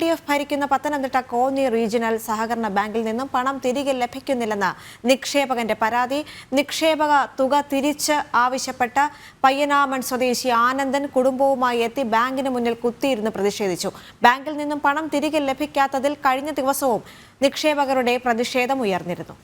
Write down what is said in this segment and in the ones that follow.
D F ഭരിക്കുന്ന Pathanamthitta Konni regional സഹകരണ ബാങ്കിൽ നിന്നും പണം തിരികെ ലഭിക്കുന്നില്ലെന്ന നിക്ഷേപകന്റെ പരാതി. നിക്ഷേപക തുക തിരിച്ച് ആവശ്യപ്പെട്ട പയ്യനാമൺ സ്വദേശി ആനന്ദൻ കുടുംബവുമായി എത്തി ബാങ്കിന് മുന്നിൽ കുത്തിയിരുന്ന് പ്രതിഷേധിച്ചു. ബാങ്കിൽ നിന്നും പണം തിരികെ ലഭിക്കാത്തതിൽ കഴിഞ്ഞ ദിവസവും നിക്ഷേപകരുടെ പ്രതിഷേധം ഉയർന്നിരുന്നു.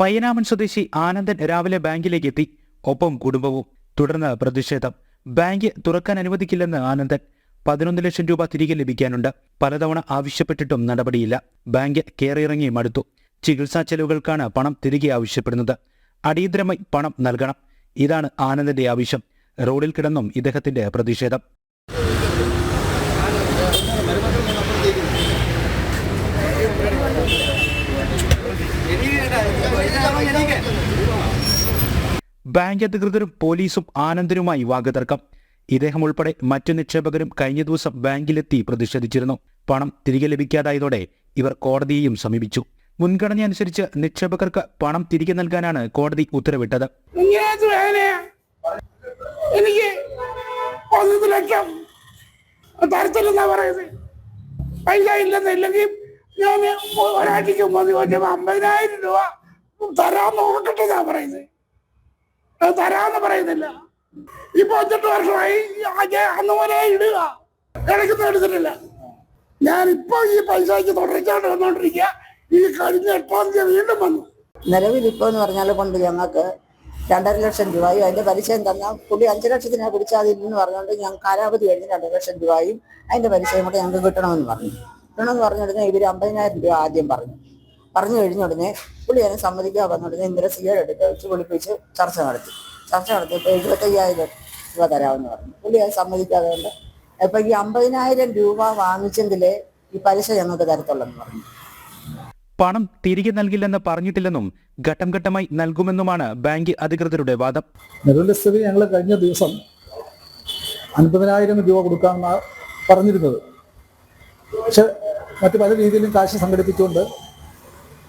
പയ്യനാമൻ സ്വദേശി ആനന്ദൻ രാവിലെ ബാങ്കിലേക്ക് എത്തി ഒപ്പം കുടുംബവും. തുടർന്ന് പ്രതിഷേധം. ബാങ്ക് തുറക്കാൻ അനുവദിക്കില്ലെന്ന് ആനന്ദൻ. പതിനൊന്ന് ലക്ഷം രൂപ തിരികെ ലഭിക്കാനുണ്ട്. പലതവണ ആവശ്യപ്പെട്ടിട്ടും നടപടിയില്ല. ബാങ്ക് കയറിയിറങ്ങി മടുത്തു. ചികിത്സാ ചെലവുകൾക്കാണ് പണം തിരികെ ആവശ്യപ്പെടുന്നത്. അടിയന്തരമായി പണം നൽകണം. ഇതാണ് ആനന്ദന്റെ ആവശ്യം. റോഡിൽ കിടന്നും ഇദ്ദേഹത്തിന്റെ പ്രതിഷേധം. ബാങ്ക് അധികൃതരും പോലീസും ആനന്ദനുമായി വാഗതർക്കം. ഇദ്ദേഹം ഉൾപ്പെടെ മറ്റു നിക്ഷേപകരും കഴിഞ്ഞ ദിവസം ബാങ്കിലെത്തി പ്രതിഷേധിച്ചിരുന്നു. പണം തിരികെ ലഭിക്കാതായതോടെ ഇവർ കോടതിയെയും സമീപിച്ചു. മുൻഗണന അനുസരിച്ച് നിക്ഷേപകർക്ക് പണം തിരികെ നൽകാനാണ് കോടതി ഉത്തരവിട്ടത്. എനിക്ക് പതിനൊന്ന് ലക്ഷം. തരത്തില്ലെന്നാ പറയുന്നത് പൈസ ഞാൻ ഒരാഴ്ചയ്ക്ക് അമ്പതിനായിരം രൂപ. തരാൻ നോക്കട്ടെ ഞാൻ പറയുന്നത് അത് തരാന്ന് പറയുന്നില്ല. ഇപ്പൊ അഞ്ചെട്ട് വർഷമായി അന്ന് പോലെ ഇടുക. ഇടയ്ക്ക് എടുത്തിട്ടില്ല. ഞാൻ ഇപ്പൊ ഈ പൈസയ്ക്ക് തുടർച്ചയായിട്ട് വന്നോണ്ടിരിക്കുക ഈ കഴിഞ്ഞ എട്ടാം തീയതി വീണ്ടും വന്നു. നിലവിൽ ഇപ്പൊ എന്ന് പറഞ്ഞാൽ കൊണ്ട് ഞങ്ങൾക്ക് രണ്ടര ലക്ഷം രൂപയും അതിന്റെ പലിശയും തന്നാൽ പുള്ളി അഞ്ചു ലക്ഷത്തിനെ പിടിച്ചാതില്ലെന്ന് പറഞ്ഞുകൊണ്ട് ഞങ്ങൾ കാലാവധി കഴിഞ്ഞ് രണ്ടര ലക്ഷം രൂപയും അതിന്റെ പലിശയും കൂടെ ഞങ്ങൾക്ക് കിട്ടണമെന്ന് പറഞ്ഞു. കിട്ടണമെന്ന് പറഞ്ഞു ഉടനെ ഇവർ അമ്പതിനായിരം രൂപ ആദ്യം പറഞ്ഞു. പറഞ്ഞു കഴിഞ്ഞ ഉടനെ പുള്ളി അതിനെ സമ്മതിക്കാൻ വന്ന ഇന്ദ്ര ഇന്നലെ സിയുടെ എടുത്ത് വെച്ച് വിളിപ്പിച്ച് ചർച്ച നടത്തി. ചർച്ച നടത്തിയപ്പോൾ എഴുപത്തയ്യായിരം രൂപ തരാമെന്ന് പറഞ്ഞു. പുള്ളി അത് സമ്മതിക്കാതെ കൊണ്ട് അപ്പൊ ഈ അമ്പതിനായിരം രൂപ വാങ്ങിച്ചെങ്കിലേ ഈ പലിശ ഞങ്ങൾക്ക് തരത്തുള്ളെന്ന് പറഞ്ഞു. പണം തിരികെ നൽകില്ലെന്ന് പറഞ്ഞിട്ടില്ലെന്നും ഘട്ടം ഘട്ടമായി നൽകുമെന്നുമാണ് ബാങ്ക് അധികൃതരുടെ വാദം. നിലവിലെ സ്ഥിതി ഞങ്ങൾ കഴിഞ്ഞ ദിവസം അൻപതിനായിരം രൂപ കൊടുക്കാമെന്നാണ് പറഞ്ഞിരുന്നത്. പക്ഷെ മറ്റു പല രീതിയിലും കാശ് സംഘടിപ്പിച്ചുകൊണ്ട്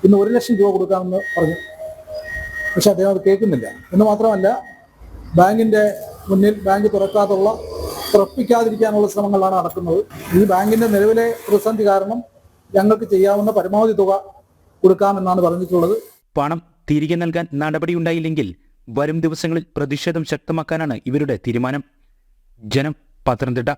ഇന്ന് ഒരു ലക്ഷം രൂപ കൊടുക്കാമെന്ന് പറഞ്ഞു. പക്ഷെ അദ്ദേഹം അത് കേൾക്കുന്നില്ല. എന്ന് മാത്രമല്ല ബാങ്കിന്റെ മുന്നിൽ ബാങ്ക് തുറക്കാതുള്ള തുറപ്പിക്കാതിരിക്കാനുള്ള ശ്രമങ്ങളാണ് നടക്കുന്നത്. ഈ ബാങ്കിന്റെ നിലവിലെ പ്രതിസന്ധി കാരണം ഞങ്ങൾക്ക് ചെയ്യാവുന്ന പരമാവധി തുക കൊടുക്കാമെന്നാണ് പറഞ്ഞിട്ടുള്ളത്. പണം തിരികെ നൽകാൻ നടപടിയുണ്ടായില്ലെങ്കിൽ വരും ദിവസങ്ങളിൽ പ്രതിഷേധം ശക്തമാക്കാനാണ് ഇവരുടെ തീരുമാനം. ജനം പത്തനംതിട്ട.